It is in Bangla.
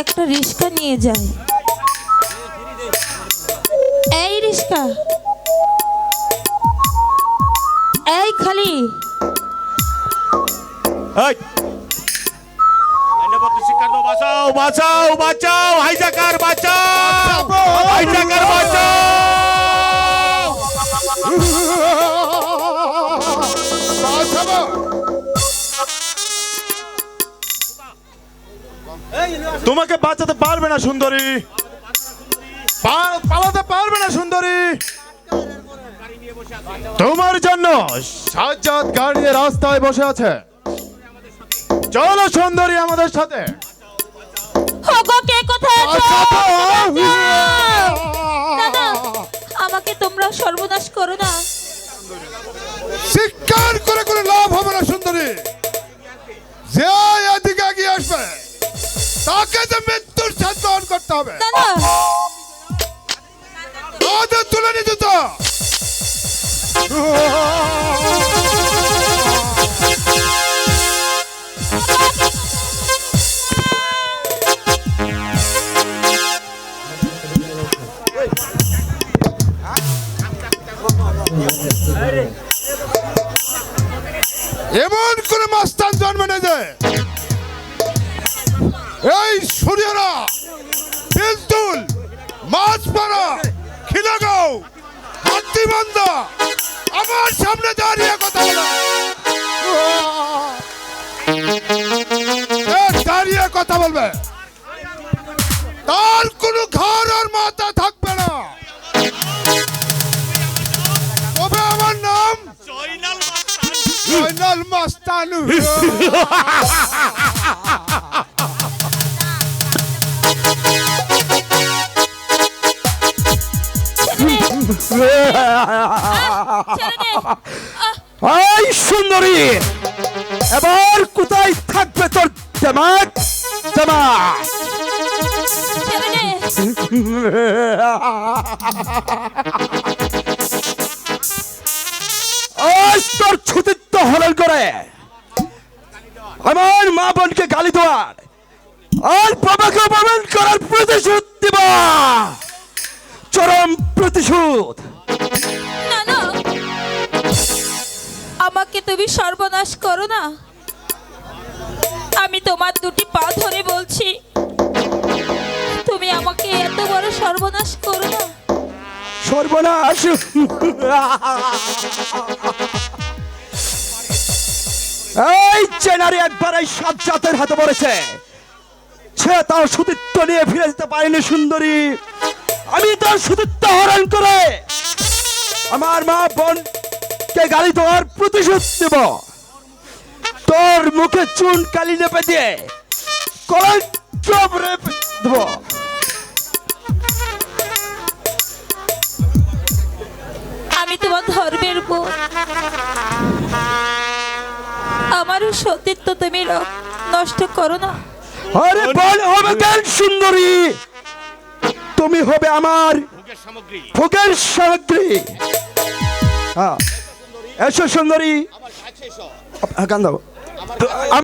একটা রিক্সা নিয়ে যায় এই রিক্সা এই খালি। বাঁচাও বাঁচাও বাঁচাও হাইজাকার বাঁচাও হাইজাকার তোমাকে বাঁচাতে পারবে না সুন্দরী। পালাতে পারবে না সুন্দরী। তোমার জন্য সাজ্জাদ গাড়ি রাস্তায় বসে আছে। চলো সুন্দরী আমাদের সাথে। না আমাকে তোমরা সর্বনাশ করো না। শিকার করে কোনো লাভ হবে না তাকে যে মৃত্যুর গ্রহণ করতে হবে। না তুলে নিতে তো এমন কোন মাস্তান জন্ম নেই এই সূর্যরা বিলতুল মাছপাড়া খিলাগাঁও হাতিবান্ধা আমার সামনে দাঁড়িয়ে কথা বলে। দাঁড়িয়ে কথা বলবে। তার কোনো ঘর আর মাথা থাকবে না। তবে আমার নাম জয়নাল মাস্তানু। ছেড়ে দে আহ, এই সুন্দরী। এবার কোথায় থাকবে তোর ছেড়ে দে তোর ছুতিত্ব হরণ করে। আমার মা বোনকে গালি দেওয়ার। আর বাবাকে অপমান করার প্রতিশোধ দিব প্রতিশোধ না না। আমাকে তুমি সর্বনাশ করো না। আমি তোমার দুটি পা ধরে বলছি তুমি আমাকে এত বড় সর্বনাশ করো না। সর্বনাশ! এই চেনারি একবার এই সাত জাতের হাতে পড়েছে। সে তার সুতিত্ব নিয়ে ফিরে যেতে পারেনি সুন্দরী। আমি তার সুতিত্ব হরণ করে আমার মা বোন কে গালি দেওয়ার প্রতিশোধ দেব তোর মুখে চুন কালি নেপে দিয়ে রেপে দেবো। আমি তোমার ধর্মের বোন আমারও সতীত্ব তুমি নষ্ট করো না। আরে বল হবে কেন সুন্দরী? তুমি হবে আমার সামগ্রী। ভোগের সামগ্রী। হ্যাঁ। এসো সুন্দরী। হ্যাঁ, গান দাও।